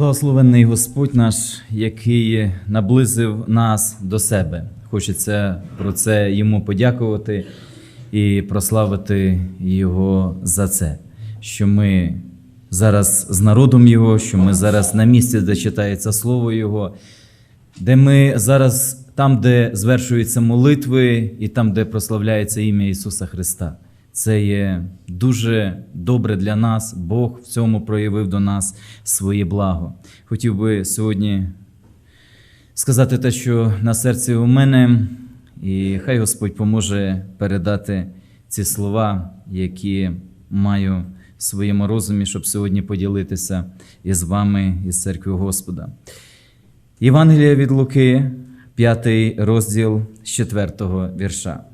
Благословенний Господь наш, який наблизив нас до себе. Хочеться про це йому подякувати і прославити Його за це, що ми зараз з народом Його, що ми зараз на місці, де читається Слово Його, де ми зараз там, де звершуються молитви, і там, де прославляється ім'я Ісуса Христа. Це є дуже добре для нас. Бог в цьому проявив до нас своє благо. Хотів би сьогодні сказати те, що на серці у мене, і хай Господь поможе передати ці слова, які маю в своєму розумі, щоб сьогодні поділитися із вами, із церквою Господа. Євангелія від Луки, 5 розділ з 4 вірша.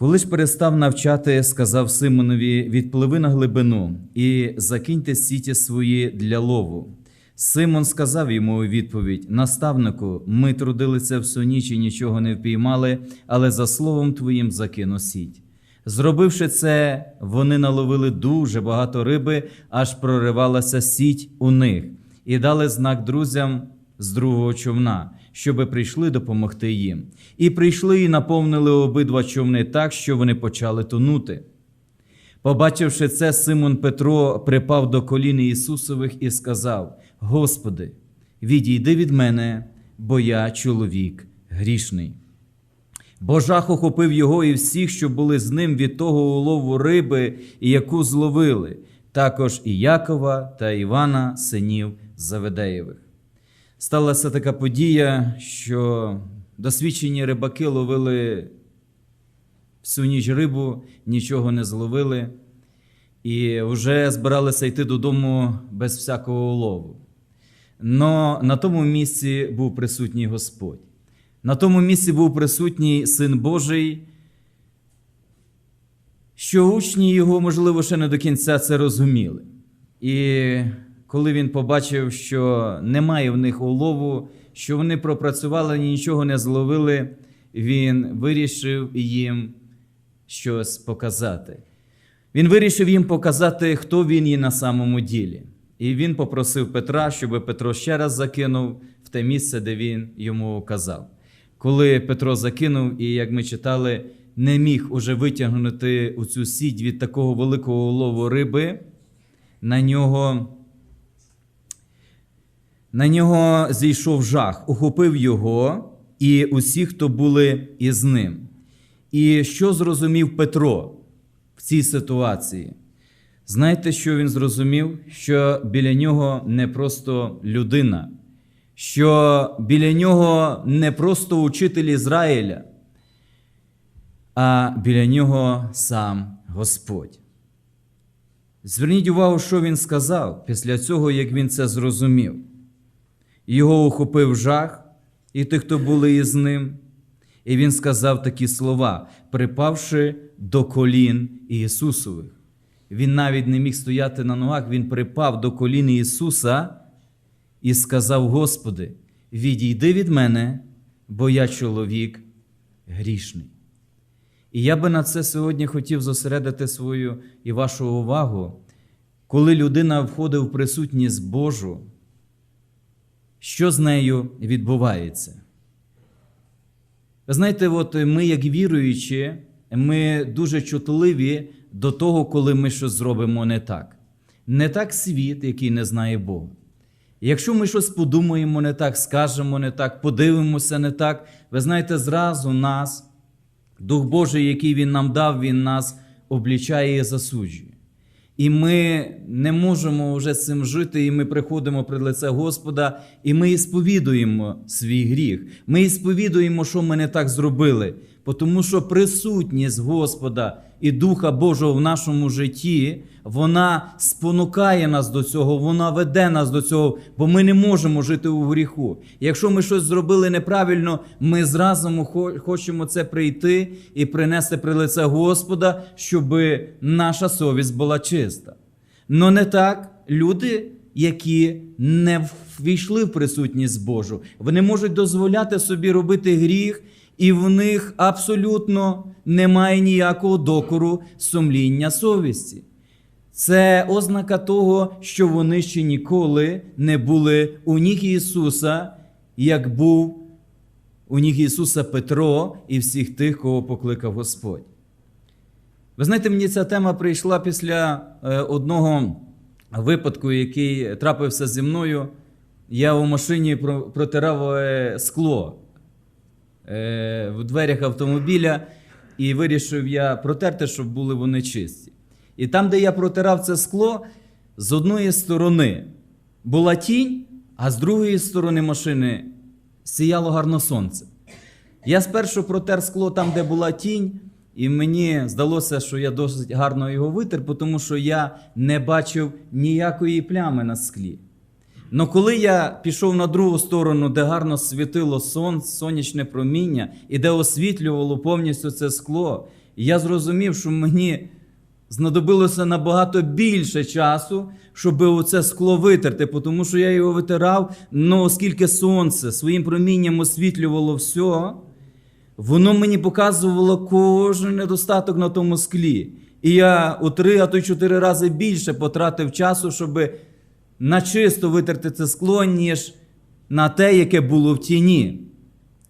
Коли ж перестав навчати, сказав Симонові: відпливи на глибину і закиньте сіті свої для лову. Симон сказав йому у відповідь: Наставнику, ми трудилися всю ніч і нічого не впіймали, але за словом твоїм закину сіть. Зробивши це, вони наловили дуже багато риби, аж проривалася сіть у них, і дали знак друзям з другого човна, щоби прийшли допомогти їм. І прийшли і наповнили обидва човни так, що вони почали тонути. Побачивши це, Симон Петро припав до колін Ісусових і сказав: Господи, відійди від мене, бо я чоловік грішний. Бо жах охопив його і всіх, що були з ним від того улову риби, яку зловили, також і Якова та Івана, синів Заведеєвих. Сталася така подія, що досвідчені рибаки ловили всю ніч рибу, нічого не зловили, і вже збиралися йти додому без всякого улову. Но на тому місці був присутній Господь. На тому місці був присутній Син Божий, що учні його, можливо, ще не до кінця це розуміли. І коли він побачив, що немає в них улову, що вони пропрацювали, нічого не зловили, він вирішив їм щось показати. Він вирішив їм показати, хто він є на самому ділі. І він попросив Петра, щоб Петро ще раз закинув в те місце, де він йому указав. Коли Петро закинув, і як ми читали, не міг уже витягнути у цю сіть від такого великого улову риби, на нього, на нього зійшов жах, ухопив його і усі, хто були із ним. І що зрозумів Петро в цій ситуації? Знаєте, що він зрозумів? Що біля нього не просто людина, що біля нього не просто учитель Ізраїля, а біля нього сам Господь. Зверніть увагу, що він сказав після цього, як він це зрозумів. Його ухопив жах, і тих, хто були із ним. І він сказав такі слова, припавши до колін Ісусових. Він навіть не міг стояти на ногах, він припав до колін Ісуса і сказав: Господи, відійди від мене, бо я чоловік грішний. І я би на це сьогодні хотів зосередити свою і вашу увагу, коли людина входить в присутність Божу, що з нею відбувається? Ви знаєте, от ми, як віруючі, ми дуже чутливі до того, коли ми щось зробимо не так. Не так світ, який не знає Бога. Якщо ми щось подумаємо не так, скажемо не так, подивимося не так, ви знаєте, зразу нас, Дух Божий, який Він нам дав, Він нас облічає і засуджує. І ми не можемо вже з цим жити, і ми приходимо при лице Господа, і ми сповідуємо свій гріх. Ми і сповідуємо, що ми не так зробили, тому що присутність Господа і Духа Божого в нашому житті, вона спонукає нас до цього, вона веде нас до цього, бо ми не можемо жити у гріху. Якщо ми щось зробили неправильно, ми зразу хочемо це прийти і принести при лице Господа, щоб наша совість була чиста. Но не так люди. Які не ввійшли в присутність Божу, вони можуть дозволяти собі робити гріх, і в них абсолютно немає ніякого докору сумління совісті. Це ознака того, що вони ще ніколи не були у ніг Ісуса, як був у ніг Ісуса Петро і всіх тих, кого покликав Господь. Ви знаєте, мені ця тема прийшла після е, одного випадку, який трапився зі мною. Я у машині протирав е, скло в дверях автомобіля і вирішив я протерти, щоб були вони чисті. І там, де я протирав це скло, з одної сторони була тінь, а з другої сторони машини сіяло гарно сонце. Я спершу протер скло там, де була тінь, і мені здалося, що я досить гарно його витер, тому що я не бачив ніякої плями на склі. Но коли я пішов на другу сторону, де гарно світило сон, сонячне проміння, і де освітлювало повністю це скло, я зрозумів, що мені знадобилося набагато більше часу, щоб оце скло витерти, тому що я його витирав, ну оскільки сонце своїм промінням освітлювало все, воно мені показувало кожен недостаток на тому склі. І я у три, а то й чотири рази більше потратив часу, щоб на чисто витерти це скло, ніж на те, яке було в тіні.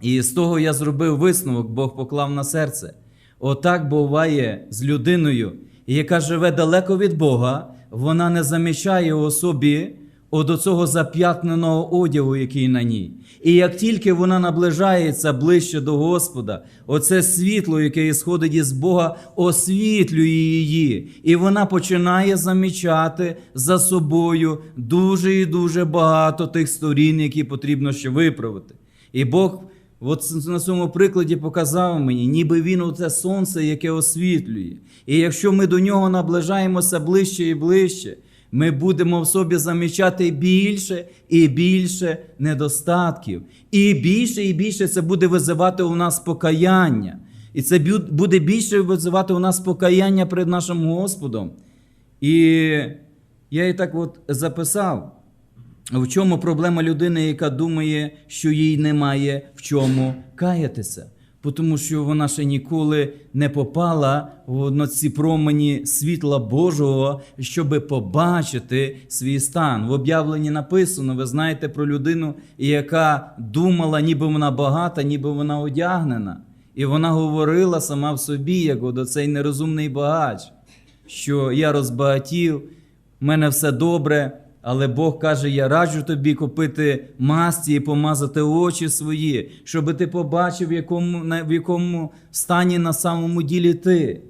І з того я зробив висновок, Бог поклав на серце. Отак буває з людиною, яка живе далеко від Бога, вона не замічає у собі от цього зап'ятненого одягу, який на ній. І як тільки вона наближається ближче до Господа, оце світло, яке ісходить із Бога, освітлює її. І вона починає замічати за собою дуже і дуже багато тих сторін, які потрібно ще виправити. І Бог от на цьому прикладі показав мені, ніби він оце сонце, яке освітлює. І якщо ми до нього наближаємося ближче і ближче, ми будемо в собі замічати більше і більше недостатків. І більше і більше це буде визивати у нас покаяння. І це буде більше визивати у нас покаяння перед нашим Господом. І я і так от записав. В чому проблема людини, яка думає, що їй немає в чому каятися? Тому що вона ще ніколи не попала в ці промені світла Божого, щоб побачити свій стан. В об'явленні написано: ви знаєте про людину, яка думала, ніби вона багата, ніби вона одягнена. І вона говорила сама в собі, як от оцей нерозумний багач, що я розбагатів, в мене все добре. Але Бог каже: я раджу тобі купити масті і помазати очі свої, щоб ти побачив, в якому, в якому стані на самому ділі ти.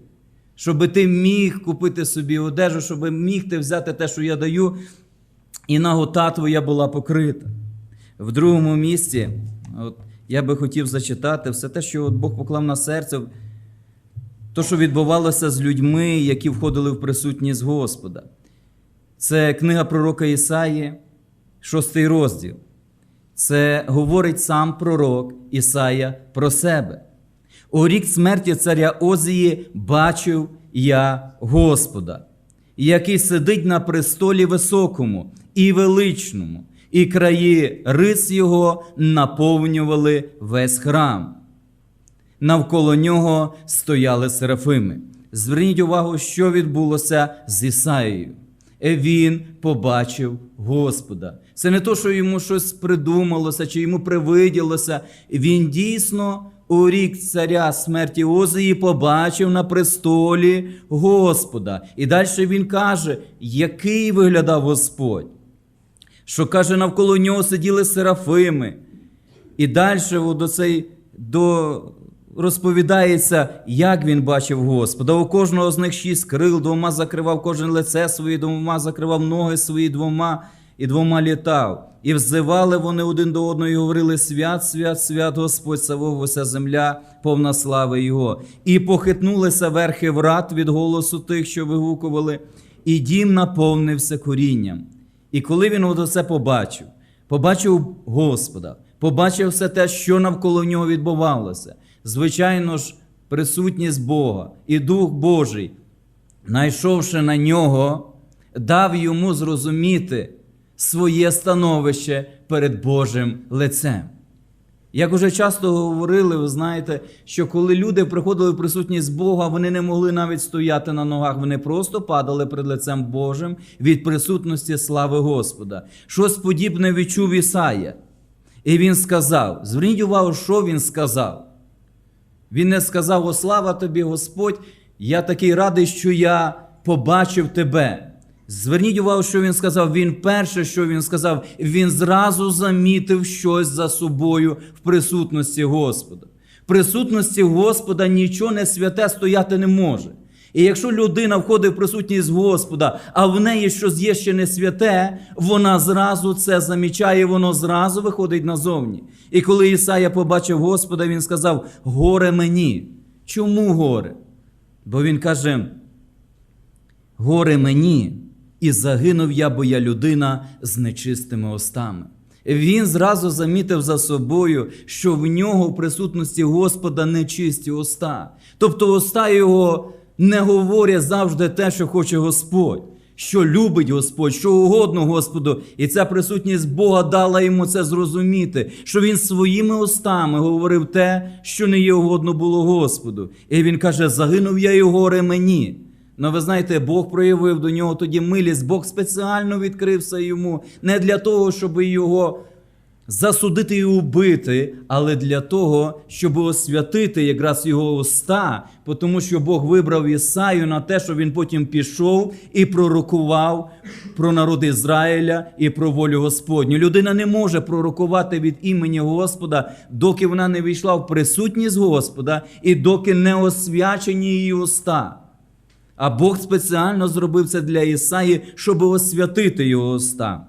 Щоб ти міг купити собі одежу, щоб міг ти взяти те, що я даю, і нагота твоя була покрита. В другому місці, от, я би хотів зачитати все те, що от Бог поклав на серце, то, що відбувалося з людьми, які входили в присутність Господа. Це книга пророка Ісаї, шостий розділ. Це говорить сам пророк Ісая про себе. У рік смерті царя Озії бачив я Господа, який сидить на престолі високому і величному, і краї рис його наповнювали весь храм. Навколо нього стояли серафими. Зверніть увагу, що відбулося з Ісаєю. Е, Він побачив Господа. Це не то, що йому щось придумалося чи йому привиділося. Він дійсно у рік царя смерті Озії побачив на престолі Господа. І далі він каже, який виглядав Господь. Що каже, навколо нього сиділи серафими. І далі до цей до розповідається, як він бачив Господа. У кожного з них шість крил, двома закривав кожен лице своє, двома закривав ноги свої, двома і двома літав. І взивали вони один до одного і говорили: Свят, свят, свят, Господь Савов, уся земля, повна слави Його. І похитнулися верхи врат від голосу тих, що вигукували, і дім наповнився корінням. І коли він оце побачив, побачив Господа, побачив все те, що навколо нього відбувалося. Звичайно ж, присутність Бога і Дух Божий, найшовши на нього, дав йому зрозуміти своє становище перед Божим лицем. Як уже часто говорили, ви знаєте, що коли люди приходили в присутність Бога, вони не могли навіть стояти на ногах, вони просто падали перед лицем Божим від присутності слави Господа. Щось подібне відчув Ісая. І він сказав: зверніть увагу, що він сказав. Він не сказав: О, слава тобі, Господь, я такий радий, що я побачив тебе. Зверніть увагу, що він сказав. Він перше, що він сказав, він зразу замітив щось за собою в присутності Господа. В присутності Господа нічого не святе стояти не може. І якщо людина входить в присутність Господа, а в неї щось є ще не святе, вона зразу це замічає, воно зразу виходить назовні. І коли Ісая побачив Господа, він сказав: Горе мені. Чому горе? Бо він каже: Горе мені, і загинув я, бо я людина з нечистими устами. Він зразу замітив за собою, що в нього в присутності Господа нечисті уста. Тобто уста його не говорять завжди те, що хоче Господь, що любить Господь, що угодно Господу. І ця присутність Бога дала йому це зрозуміти, що він своїми устами говорив те, що не є угодно було Господу. І він каже: загинув я і горе мені. Ну, ви знаєте, Бог проявив до нього тоді милість, Бог спеціально відкрився йому не для того, щоб його засудити і убити, але для того, щоб освятити якраз його уста, тому що Бог вибрав Ісаю на те, що він потім пішов і пророкував про народ Ізраїля і про волю Господню. Людина не може пророкувати від імені Господа, доки вона не війшла в присутність Господа і доки не освячені її уста. А Бог спеціально зробив це для Ісаї, щоб освятити його уста.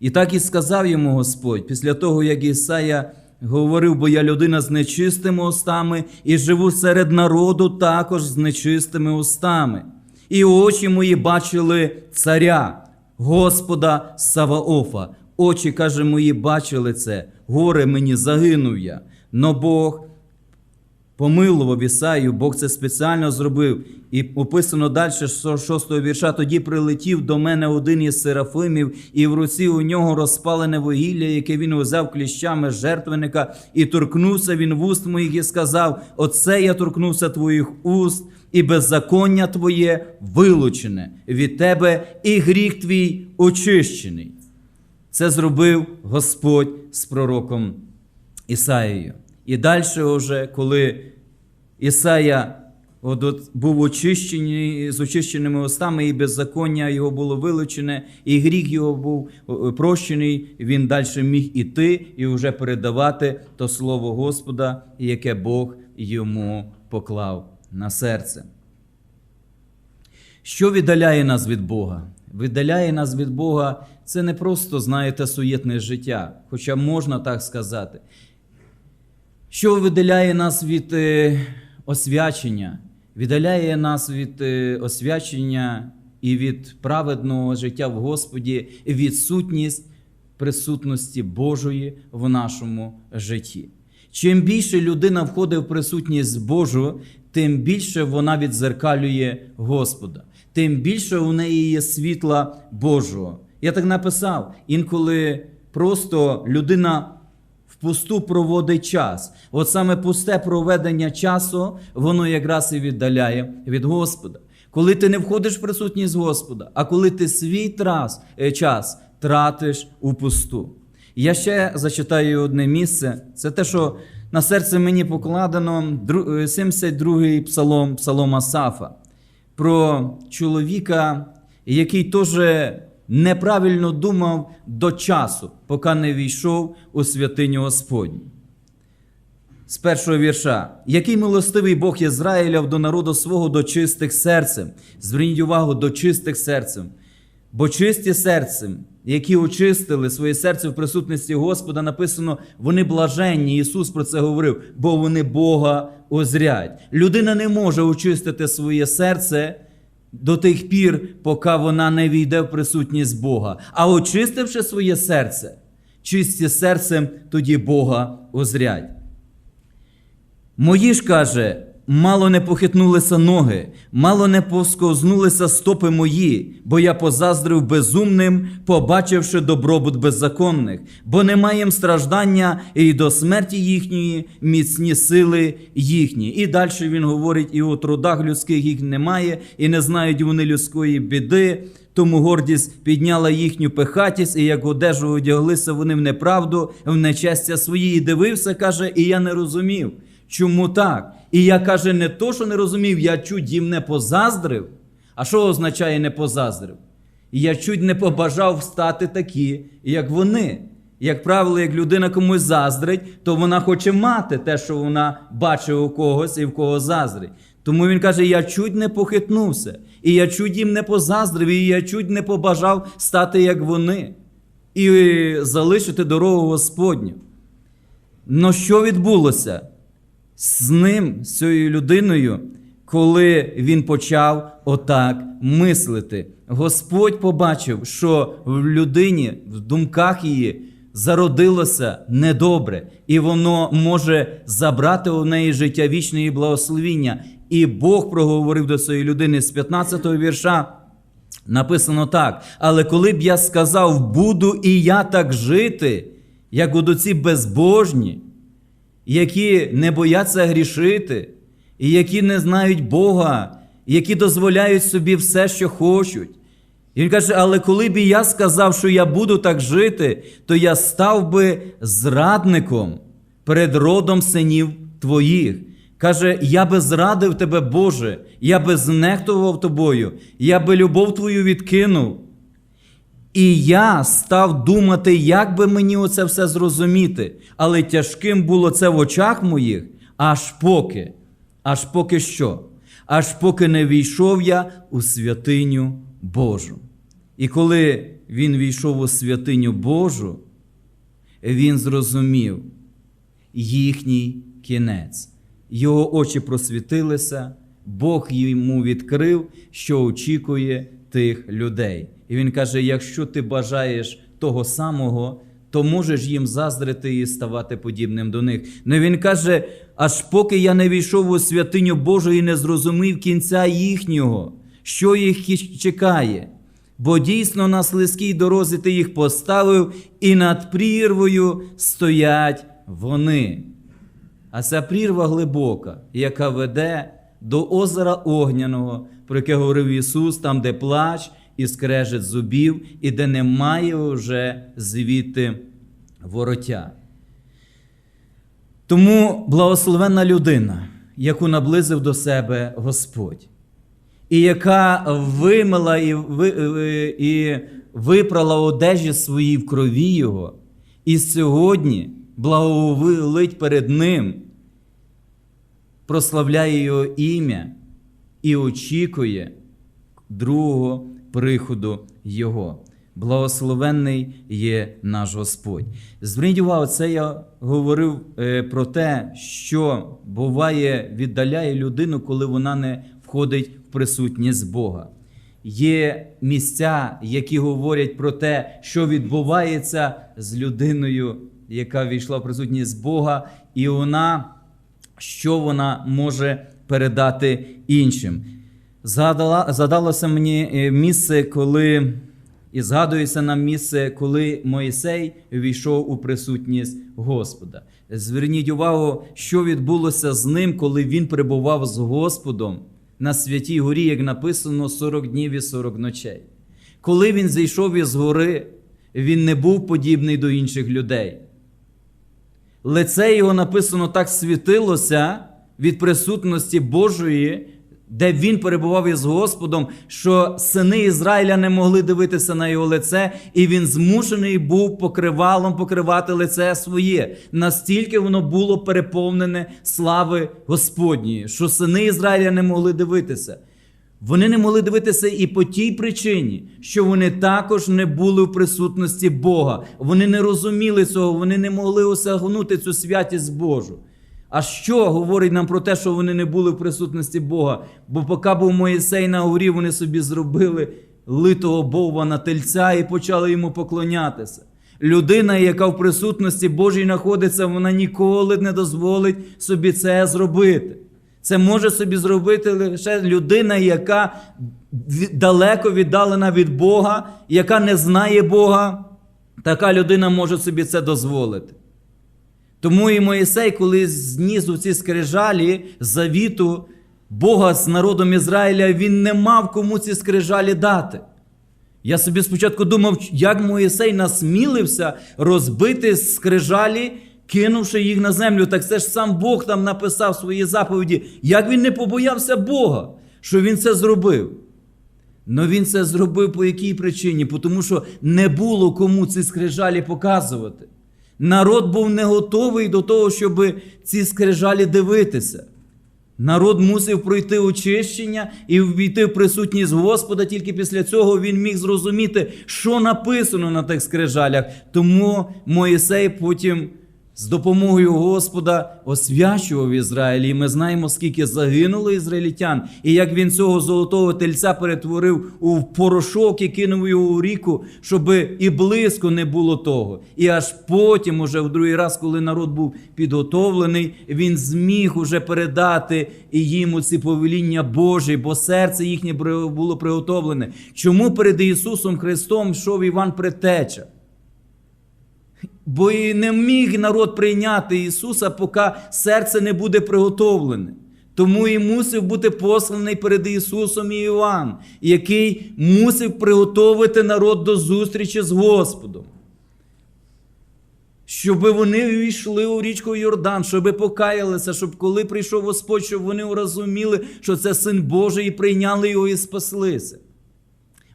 І так і сказав йому Господь, після того, як Ісая говорив, бо я людина з нечистими устами і живу серед народу також з нечистими устами. І очі мої бачили царя, Господа Саваофа. Очі, каже, мої бачили це, горе мені загинув я. Но Бог помилував Ісаю, Бог це спеціально зробив. І описано далі з 6 вірша. Тоді прилетів до мене один із серафимів, і в руці у нього розпалене вугілля, яке він узяв кліщами жертвенника, і торкнувся він вуст моїх і сказав: Оце я торкнувся твоїх уст, і беззаконня твоє вилучене від тебе, і гріх твій очищений. Це зробив Господь з пророком Ісаєю. І далі, вже, коли Ісая от, от, був очищений з очищеними устами, і беззаконня його було вилучене, і гріх його був прощений, він далі міг іти і вже передавати то слово Господа, яке Бог йому поклав на серце. Що віддаляє нас від Бога? Віддаляє нас від Бога це не просто, знаєте, суєтне життя, хоча можна так сказати. Що видаляє нас від е, освячення? Віддаляє нас від е, освячення і від праведного життя в Господі, відсутність присутності Божої в нашому житті. Чим більше людина входить в присутність Божу, тим більше вона відзеркалює Господа, тим більше у неї є світла Божого. Я так написав, інколи просто людина впусту проводить час. От саме пусте проведення часу, воно якраз і віддаляє від Господа. Коли ти не входиш в присутність Господа, а коли ти свій трас, е, час тратиш у пусту. Я ще зачитаю одне місце. Це те, що на серце мені покладено 72-й псалом, псалом Асафа, про чоловіка, який теж неправильно думав до часу, поки не війшов у святиню Господню. З першого вірша. Який милостивий Бог Ізраїля до народу свого до чистих серцем. Зверніть увагу до чистих серцем. Бо чисті серцем, які очистили своє серце в присутності Господа, написано, вони блаженні. Ісус про це говорив, бо вони Бога озрять. Людина не може очистити своє серце до тих пір, поки вона не війде в присутність Бога. А очистивши своє серце, чисті серцем, тоді Бога озрять. Ж каже, мало не похитнулися ноги, мало не посковзнулися стопи мої, бо я позаздрив безумним, побачивши добробут беззаконних, бо немає їм страждання і до смерті їхньої міцні сили їхні. І далі він говорить: і у трудах людських їх немає, і не знають вони людської біди. Тому гордість підняла їхню пихатість, і як одежу одяглися вони в неправду, в нечестя свої. І дивився, каже, і я не розумів. Чому так? І я каже, не то, що не розумів, я чуть їм не позаздрив. А що означає не позаздрив? І я чуть не побажав стати такі, як вони. Як правило, як людина комусь заздрить, то вона хоче мати те, що вона бачить у когось і в кого заздрить. Тому він каже: я чуть не похитнувся, і я чуть їм не позаздрив, і я чуть не побажав стати як вони, і залишити дорогу Господню. Но що відбулося з ним, з цією людиною, коли він почав отак мислити? Господь побачив, що в людині, в думках її зародилося недобре, і воно може забрати у неї життя вічне і благословіння. І Бог проговорив до цієї людини з 15-го вірша. Написано так: але коли б я сказав, буду і я так жити, як удоці безбожні, які не бояться грішити, і які не знають Бога, які дозволяють собі все, що хочуть. І він каже: але коли б я сказав, що я буду так жити, то я став би зрадником перед родом синів твоїх. Каже, я би зрадив тебе, Боже, я би знехтував тобою, я би любов твою відкинув. І я став думати, як би мені оце все зрозуміти. Але тяжким було це в очах моїх, аж поки, аж поки що, аж поки не війшов я у святиню Божу. І коли він війшов у святиню Божу, він зрозумів їхній кінець. Його очі просвітилися, Бог йому відкрив, що очікує тих людей. І він каже: якщо ти бажаєш того самого, то можеш їм заздрити і ставати подібним до них. Но він каже: аж поки я не війшов у святиню Божу і не зрозумів кінця їхнього, що їх чекає. Бо дійсно на слизькій дорозі ти їх поставив, і над прірвою стоять вони. А ця прірва глибока, яка веде до озера Огняного, про яке говорив Ісус, там, де плач і скрежет зубів, і де немає вже звідти вороття. Тому благословенна людина, яку наблизив до себе Господь, і яка вимила і, ви, і випрала одежі свої в крові Його, і сьогодні благоволить перед Ним, прославляє Його ім'я і очікує другого приходу Його. Благословенний є наш Господь. Зверніть увагу, це я говорив е, про те, що буває, віддаляє людину, коли вона не входить в присутність Бога. Є місця, які говорять про те, що відбувається з людиною, яка війшла в присутність Бога, і вона, що вона може передати іншим. Згадала, Задалося мені місце, коли і згадується нам місце, коли Моїсей війшов у присутність Господа. Зверніть увагу, що відбулося з ним, коли він перебував з Господом на святій горі, як написано, 40 днів і 40 ночей. Коли він зійшов із гори, він не був подібний до інших людей. Лице його написано так світилося від присутності Божої, де він перебував із Господом, що сини Ізраїля не могли дивитися на його лице, і він змушений був покривалом покривати лице своє. Настільки воно було переповнене слави Господньої, що сини Ізраїля не могли дивитися. Вони не могли дивитися і по тій причині, що вони також не були в присутності Бога. Вони не розуміли цього, вони не могли осягнути цю святість Божу. А що говорить нам про те, що вони не були в присутності Бога? Бо поки був Моїсей на горі, вони собі зробили литого Бога на тельця і почали йому поклонятися. Людина, яка в присутності Божій знаходиться, вона ніколи не дозволить собі це зробити. Це може собі зробити лише людина, яка далеко віддалена від Бога, яка не знає Бога. Така людина може собі це дозволити. Тому і Моїсей, коли зніс у ці скрижалі завіту Бога з народом Ізраїля, він не мав кому ці скрижалі дати. Я собі спочатку думав, як Моїсей насмілився розбити скрижалі, кинувши їх на землю. Так це ж сам Бог там написав свої заповіді. Як він не побоявся Бога, що він це зробив? Но він це зробив по якій причині? Тому що не було кому ці скрижалі показувати. Народ був не готовий до того, щоб ці скрижалі дивитися. Народ мусив пройти очищення і ввійти в присутність Господа. Тільки після цього він міг зрозуміти, що написано на тих скрижалях. Тому Моїсей потім з допомогою Господа освячував Ізраїль. І ми знаємо, скільки загинуло ізраїльтян, і як він цього золотого тельця перетворив у порошок і кинув його у ріку, щоб і близько не було того. І аж потім, уже в другий раз, коли народ був підготовлений, він зміг уже передати і їм ці повеління Божі, бо серце їхнє було приготовлене. Чому перед Ісусом Христом йшов Іван Предтеча? Бо і не міг народ прийняти Ісуса, поки серце не буде приготовлене. Тому і мусив бути посланий перед Ісусом і Іван, який мусив приготовити народ до зустрічі з Господом. Щоб вони війшли у річку Йордан, щоб покаялися, щоб коли прийшов Господь, щоб вони розуміли, що це син Божий, і прийняли його і спаслися.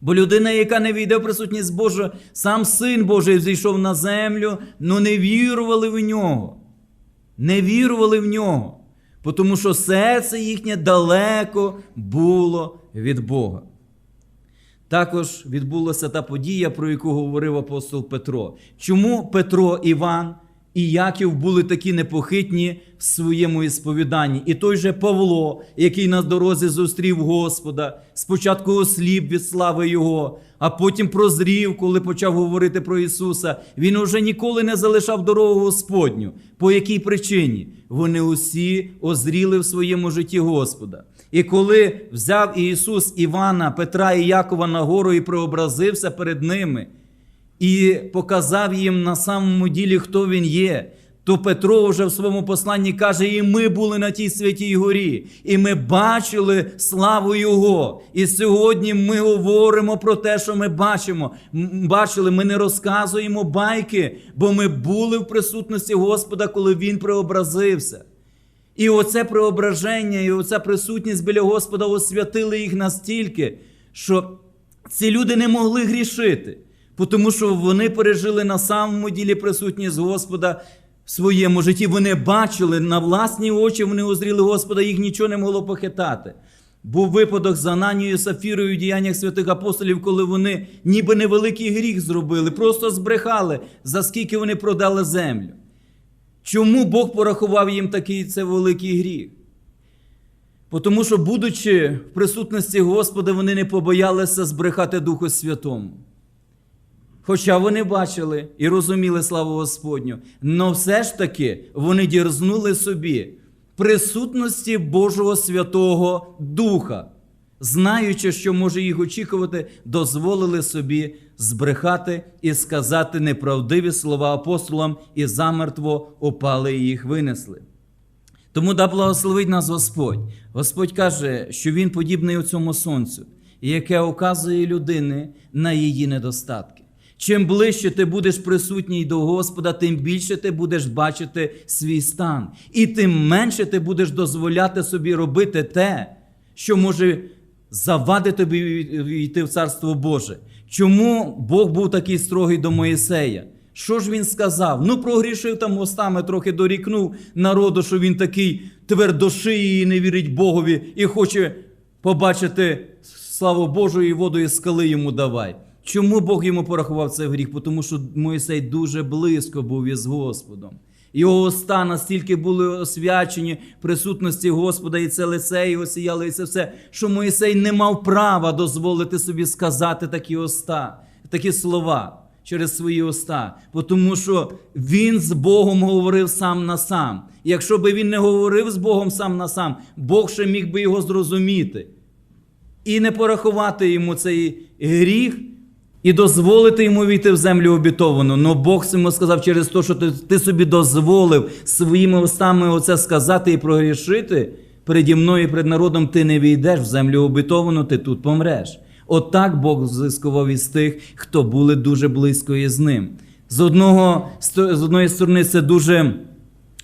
Бо людина, яка не війде в присутність Божа, сам син Божий зійшов на землю, але не вірували в нього. Не вірували в нього, тому що серце їхнє далеко було від Бога. Також відбулася та подія, про яку говорив апостол Петро. Чому Петро, Іван і Яків були такі непохитні в своєму ісповіданні? І той же Павло, який на дорозі зустрів Господа, спочатку осліп від слави Його, а потім прозрів, коли почав говорити про Ісуса. Він уже ніколи не залишав дорогу Господню. По якій причині? Вони усі озріли в своєму житті Господа. І коли взяв Ісус Івана, Петра і Якова на гору і преобразився перед ними, і показав їм на самому ділі, хто він є, то Петро вже в своєму посланні каже: і ми були на тій святій горі, і ми бачили славу Його. І сьогодні ми говоримо про те, що ми бачимо. Бачили, ми не розказуємо байки, бо ми були в присутності Господа, коли Він преобразився. І оце преображення, і оця присутність біля Господа освятили їх настільки, що ці люди не могли грішити, тому що вони пережили на самому ділі присутність Господа в своєму житті. Вони бачили на власні очі, вони узріли Господа, їх нічого не могло похитати. Був випадок з Ананією Сафірою в діяннях святих апостолів, коли вони ніби невеликий гріх зробили, просто збрехали, за скільки вони продали землю. Чому Бог порахував їм такий це великий гріх? Тому що, будучи в присутності Господа, вони не побоялися збрехати Духу Святому. Хоча вони бачили і розуміли славу Господню, але все ж таки вони дірзнули собі присутності Божого Святого Духа, знаючи, що може їх очікувати, дозволили собі збрехати і сказати неправдиві слова апостолам, і замертво опали і їх винесли. Тому да благословить нас Господь. Господь каже, що Він подібний у цьому сонцю, яке оказує людини на її недостатки. Чим ближче ти будеш присутній до Господа, тим більше ти будеш бачити свій стан, і тим менше ти будеш дозволяти собі робити те, що може завадити тобі війти в Царство Боже. Чому Бог був такий строгий до Моїсея? Що ж він сказав? Ну, прогрішив там устами, трохи дорікнув народу, що він такий твердошиї і не вірить Богові і хоче побачити славу Божу і воду із скали йому давай. Чому Бог йому порахував цей гріх? Тому що Моїсей дуже близько був із Господом. Його уста настільки були освячені присутності Господа, і це лице його сіяло, і це все, що Моїсей не мав права дозволити собі сказати такі уста, такі слова. через свої уста, тому що він з Богом говорив сам на сам. І Якщо би він не говорив з Богом сам на сам, Бог ще міг би його зрозуміти і не порахувати йому цей гріх, і дозволити йому війти в землю обітовану. Но Бог йому сказав через те, що ти, собі дозволив своїми устами оце сказати і прогрішити. Переді мною і перед народом ти не війдеш в землю обітовану, ти тут помреш. Отак Бог зискував із тих, хто були дуже близько із ним. З, одного, з одної сторони, це дуже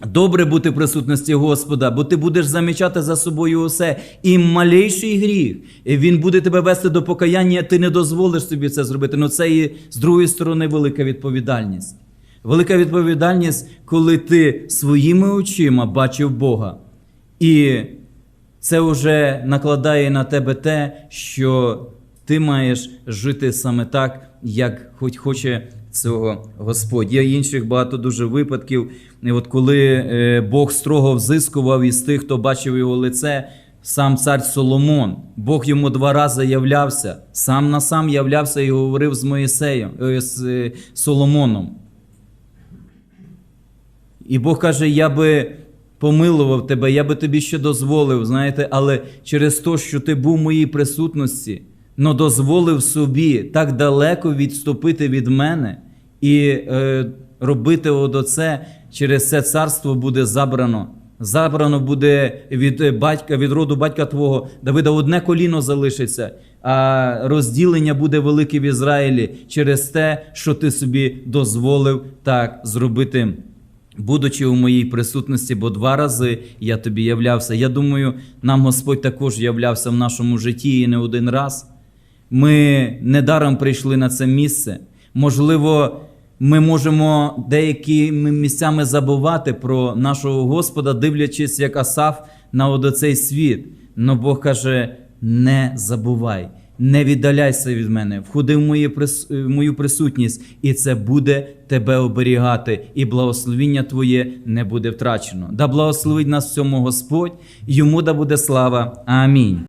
Добре бути в присутності Господа, бо ти будеш замічати за собою усе. І малейший гріх, він буде тебе вести до покаяння, ти не дозволиш собі це зробити. Ну це і з другої сторони велика відповідальність. Велика відповідальність, коли ти своїми очима бачив Бога. І це вже накладає на тебе те, що ти маєш жити саме так, як хоч хоче цього Господь. Є інших багато дуже випадків. І от коли е, Бог строго взискував із тих, хто бачив його лице, сам цар Соломон, Бог йому два рази являвся, сам на сам являвся і говорив з Моїсеєм, е, з е, Соломоном. І Бог каже: Я би помилував тебе, я би тобі ще дозволив, знаєте, але через те, що ти був в моїй присутності, но дозволив собі так далеко відступити від мене і е, робити оце, через це царство буде забрано. Забрано буде від е, батька, від роду батька твого Давида одне коліно залишиться, а розділення буде велике в Ізраїлі через те, що ти собі дозволив так зробити будучи у моїй присутності, бо два рази я тобі являвся. Я думаю, нам Господь також являвся в нашому житті і не один раз. Ми недаром прийшли на це місце. Можливо, ми можемо деякими місцями забувати про нашого Господа, дивлячись, як Асаф на одоцей світ. Но Бог каже: не забувай, не віддаляйся від мене, входи в мою, прис- в мою присутність, і це буде тебе оберігати, і благословіння Твоє не буде втрачено. Да благословить нас в цьому Господь, йому да буде слава. Амінь.